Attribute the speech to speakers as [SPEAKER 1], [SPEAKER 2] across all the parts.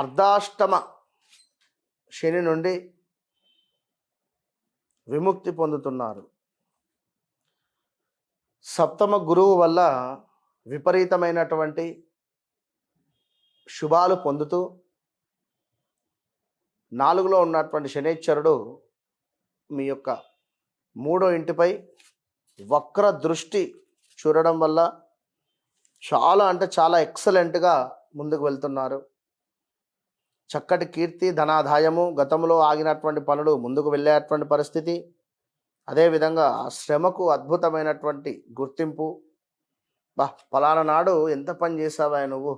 [SPEAKER 1] అర్ధాష్టమ శని నుండి విముక్తి పొందుతున్నారు. సప్తమ గురువు వల్ల విపరీతమైనటువంటి శుభాలు పొందుతూ నాలుగులో ఉన్నటువంటి శనేశ్వరుడు మీ యొక్క మూడో ఇంటిపై వక్ర దృష్టి చూడడం వల్ల చాలా అంటే చాలా ఎక్సలెంట్గా ముందుకు వెళ్తున్నారు. చక్కటి కీర్తి ధనాదాయము గతంలో ఆగినటువంటి పనులు ముందుకు వెళ్ళేటువంటి పరిస్థితి. అదేవిధంగా శ్రమకు అద్భుతమైనటువంటి గుర్తింపు. బా ఫలానా నాడు ఎంత పని చేసావా నువ్వు?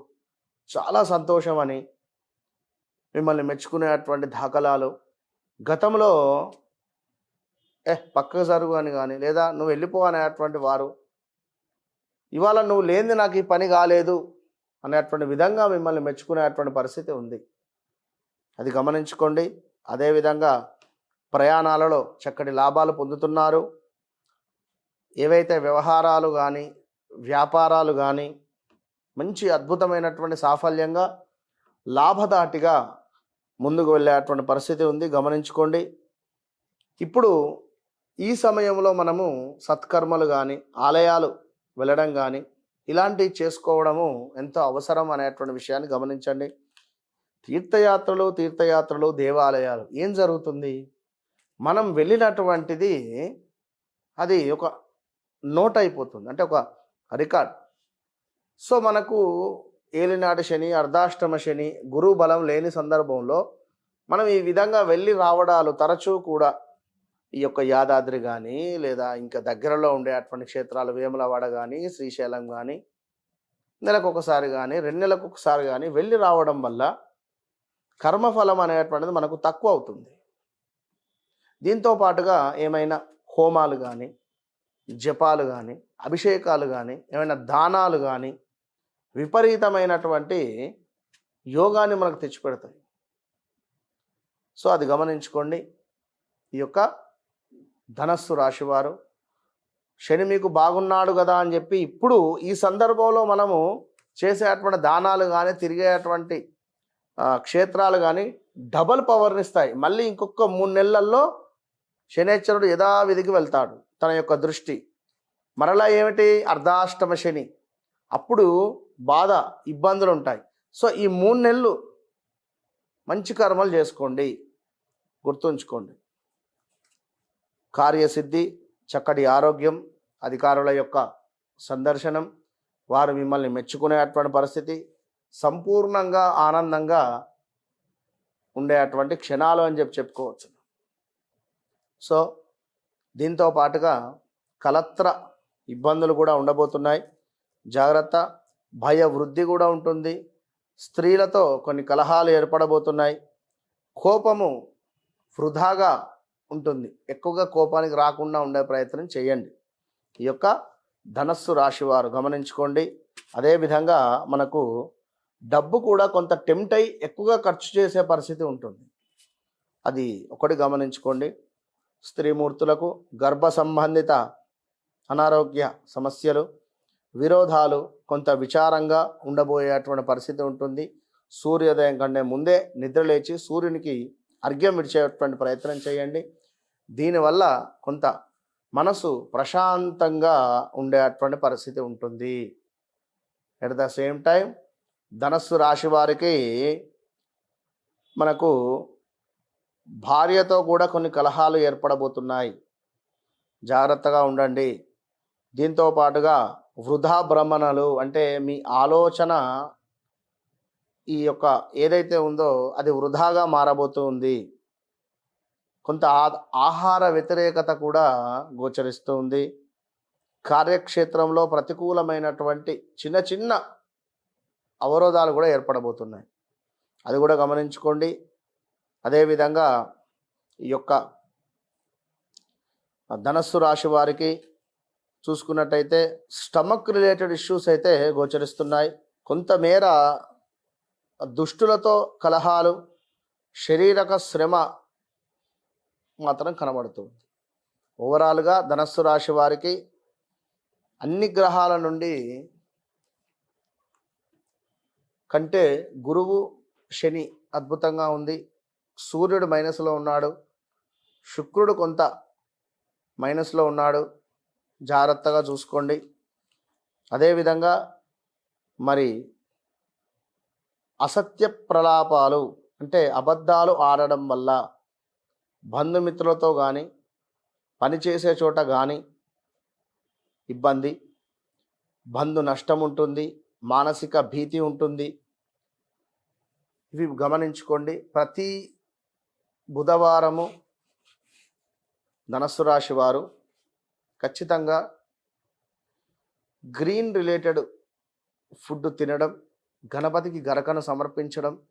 [SPEAKER 1] చాలా సంతోషం అని మిమ్మల్ని మెచ్చుకునేటువంటి దాఖలాలు. గతంలో ఏ పక్కకు జరుగు అని కానీ లేదా నువ్వు వెళ్ళిపో అనేటువంటి వారు. ఇవాళ నువ్వు లేనిది నాకు ఈ పని కాలేదు అనేటువంటి విధంగా మిమ్మల్ని మెచ్చుకునేటువంటి పరిస్థితి ఉంది. అది గమనించుకోండి. అదేవిధంగా ప్రయాణాలలో చక్కటి లాభాలు పొందుతున్నారు. ఏవైతే వ్యవహారాలు కానీ వ్యాపారాలు కానీ మంచి అద్భుతమైనటువంటి సాఫల్యంగా లాభదాటిగా ముందుకు వెళ్ళేటువంటి పరిస్థితి ఉంది. గమనించుకోండి. ఇప్పుడు ఈ సమయంలో మనము సత్కర్మలు కానీ ఆలయాలు వెళ్ళడం కానీ ఇలాంటివి చేసుకోవడము ఎంతో అవసరం అనేటువంటి విషయాన్ని గమనించండి. తీర్థయాత్రలు తీర్థయాత్రలు దేవాలయాలు ఏం జరుగుతుంది? మనం వెళ్ళినటువంటిది అది ఒక నోట్ అయిపోతుంది. అంటే ఒక రికార్డ్. సో మనకు ఏలినాటి శని అర్ధాష్టమ శని గురువు బలం లేని సందర్భంలో మనం ఈ విధంగా వెళ్ళి రావడాలు తరచూ కూడా ఈ యొక్క యాదాద్రి కానీ లేదా ఇంకా దగ్గరలో ఉండే అటువంటి క్షేత్రాలు వేములవాడ కానీ శ్రీశైలం కానీ నెలకు ఒకసారి కానీ రెండు నెలలకు ఒకసారి కానీ వెళ్ళి రావడం వల్ల కర్మఫలం అనేటువంటిది మనకు తక్కువ అవుతుంది. దీంతో పాటుగా ఏమైనా హోమాలు కానీ జపాలు కానీ అభిషేకాలు కానీ ఏమైనా దానాలు కానీ విపరీతమైనటువంటి యోగాన్ని మనకు తెచ్చిపెడతాయి. సో అది గమనించుకోండి. ఈ యొక్క ధనస్సు రాశివారు శని మీకు బాగున్నాడు కదా అని చెప్పి ఇప్పుడు ఈ సందర్భంలో మనము చేసేటువంటి దానాలు కానీ తిరిగేటువంటి క్షేత్రాలు కానీ డబల్ పవర్ని ఇస్తాయి. మళ్ళీ ఇంకొక మూడు నెలల్లో శనేశ్వరుడు యథావిధికి వెళ్తాడు తన యొక్క దృష్టి. మరలా ఏమిటి? అర్ధాష్టమ శని. అప్పుడు బాధ ఇబ్బందులు ఉంటాయి. సో ఈ మూడు నెలలు మంచి కర్మలు చేసుకోండి. గుర్తుంచుకోండి. కార్యసిద్ధి చక్కటి ఆరోగ్యం అధికారుల యొక్క సందర్శనం వారు మిమ్మల్ని మెచ్చుకునేటువంటి పరిస్థితి సంపూర్ణంగా ఆనందంగా ఉండే అటువంటి క్షణాలు అని చెప్పి చెప్పుకోవచ్చు. సో దీంతో పాటుగా కలత్ర ఇబ్బందులు కూడా ఉండబోతున్నాయి. జాగ్రత్త భయ వృద్ధి కూడా ఉంటుంది. స్త్రీలతో కొన్ని కలహాలు ఏర్పడబోతున్నాయి. కోపము వృధాగా ఉంటుంది. ఎక్కువగా కోపానికి రాకుండా ఉండే ప్రయత్నం చేయండి. ఈ యొక్క ధనస్సు రాశివారు గమనించుకోండి. అదేవిధంగా మనకు డబ్బు కూడా కొంత టెంప్ట్ అయి ఎక్కువగా ఖర్చు చేసే పరిస్థితి ఉంటుంది. అది ఒకటి గమనించుకోండి. స్త్రీమూర్తులకు గర్భ సంబంధిత అనారోగ్య సమస్యలు విరోధాలు కొంత విచారంగా ఉండబోయేటువంటి పరిస్థితి ఉంటుంది. సూర్యోదయం కంటే ముందే నిద్రలేచి సూర్యునికి అర్ఘ్యం విడిచేటువంటి ప్రయత్నం చేయండి. దీనివల్ల కొంత మనసు ప్రశాంతంగా ఉండేటువంటి పరిస్థితి ఉంటుంది. ఎట్ ద సేమ్ టైం ధనస్సు రాశి వారికి మనకు భార్యతో కూడా కొన్ని కలహాలు ఏర్పడబోతున్నాయి. జాగ్రత్తగా ఉండండి. దీంతో పాటుగా వృధా భ్రమణలు అంటే మీ ఆలోచన ఈ యొక్క ఏదైతే ఉందో అది వృధాగా మారబోతుంది కొంత ఆ- ఆహార వ్యతిరేకత కూడా గోచరిస్తుంది కార్యక్షేత్రంలో ప్రతికూలమైనటువంటి చిన్న చిన్న అవరోధాలు కూడా ఏర్పడబోతున్నాయి. అది కూడా గమనించుకోండి. అదేవిధంగా ఈ యొక్క ధనస్సు రాశి వారికి చూసుకున్నట్టయితే స్టమక్ రిలేటెడ్ ఇష్యూస్ అయితే గోచరిస్తున్నాయి. కొంతమేర దుష్టులతో కలహాలు శరీరక శ్రమ మాత్రం కనబడుతుంది. ఓవరాల్గా ధనస్సు రాశి వారికి అన్ని గ్రహాల నుండి కంటే గురువు శని అద్భుతంగా ఉంది. సూర్యుడు మైనస్లో ఉన్నాడు. శుక్రుడు కొంత మైనస్లో ఉన్నాడు. జాగ్రత్తగా చూసుకోండి. అదేవిధంగా మరి అసత్య ప్రలాపాలు అంటే అబద్ధాలు ఆడడం వల్ల బంధుమిత్రులతో కానీ పనిచేసే చోట కానీ ఇబ్బంది బంధు నష్టం ఉంటుంది. మానసిక భీతి ఉంటుంది. ఇవి గమనించుకోండి. ప్రతి బుధవారము ధనస్సు రాశి వారు ఖచ్చితంగా గ్రీన్ రిలేటెడ్ ఫుడ్ తినడం గణపతికి గరకను సమర్పించడం.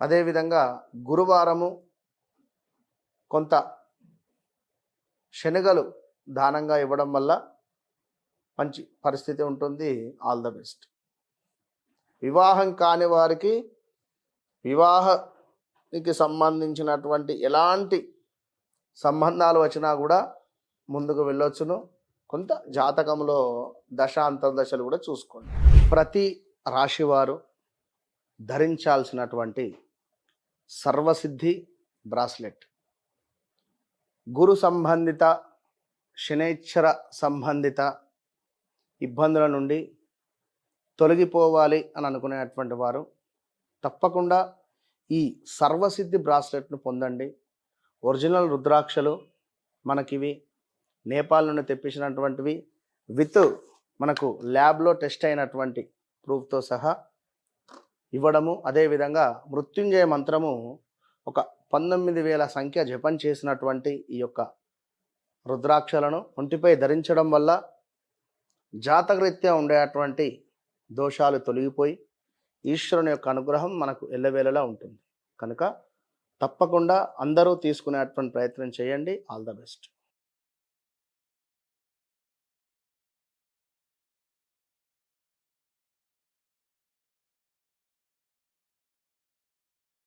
[SPEAKER 1] అదేవిధంగా గురువారము కొంత శనగలు దానంగా ఇవ్వడం వల్ల మంచి పరిస్థితి ఉంటుంది. All the best. వివాహం కాని వారికి వివాహానికి సంబంధించినటువంటి ఎలాంటి సంబంధాలు వచ్చినా కూడా ముందుకు వెళ్ళొచ్చును. కొంత జాతకంలో దశ అంతర్దశలు కూడా చూసుకోండి. ప్రతి రాశివారు ధరించాల్సినటువంటి సర్వసిద్ధి బ్రాస్లెట్. గురు సంబంధిత శనేశ్వర సంబంధిత ఇబ్బందుల నుండి తొలగిపోవాలి అని అనుకునేటువంటి వారు తప్పకుండా ఈ సర్వసిద్ధి బ్రాస్లెట్ను పొందండి. ఒరిజినల్ రుద్రాక్షలు మనకివి నేపాల్ నుండి తెప్పించినటువంటివి విత్ మనకు ల్యాబ్లో టెస్ట్ అయినటువంటి ప్రూఫ్తో సహా ఇవ్వడము. అదేవిధంగా మృత్యుంజయ మంత్రము ఒక పంతొమ్మిది వేల సంఖ్య జపం చేసినటువంటి ఈ యొక్క రుద్రాక్షలను ఒంటిపై ధరించడం వల్ల జాతకరీత్యా ఉండేటువంటి దోషాలు తొలగిపోయి ఈశ్వరుని యొక్క అనుగ్రహం మనకు ఎల్లవేళలా ఉంటుంది. కనుక తప్పకుండా అందరూ తీసుకునేటువంటి ప్రయత్నం చేయండి. All the best.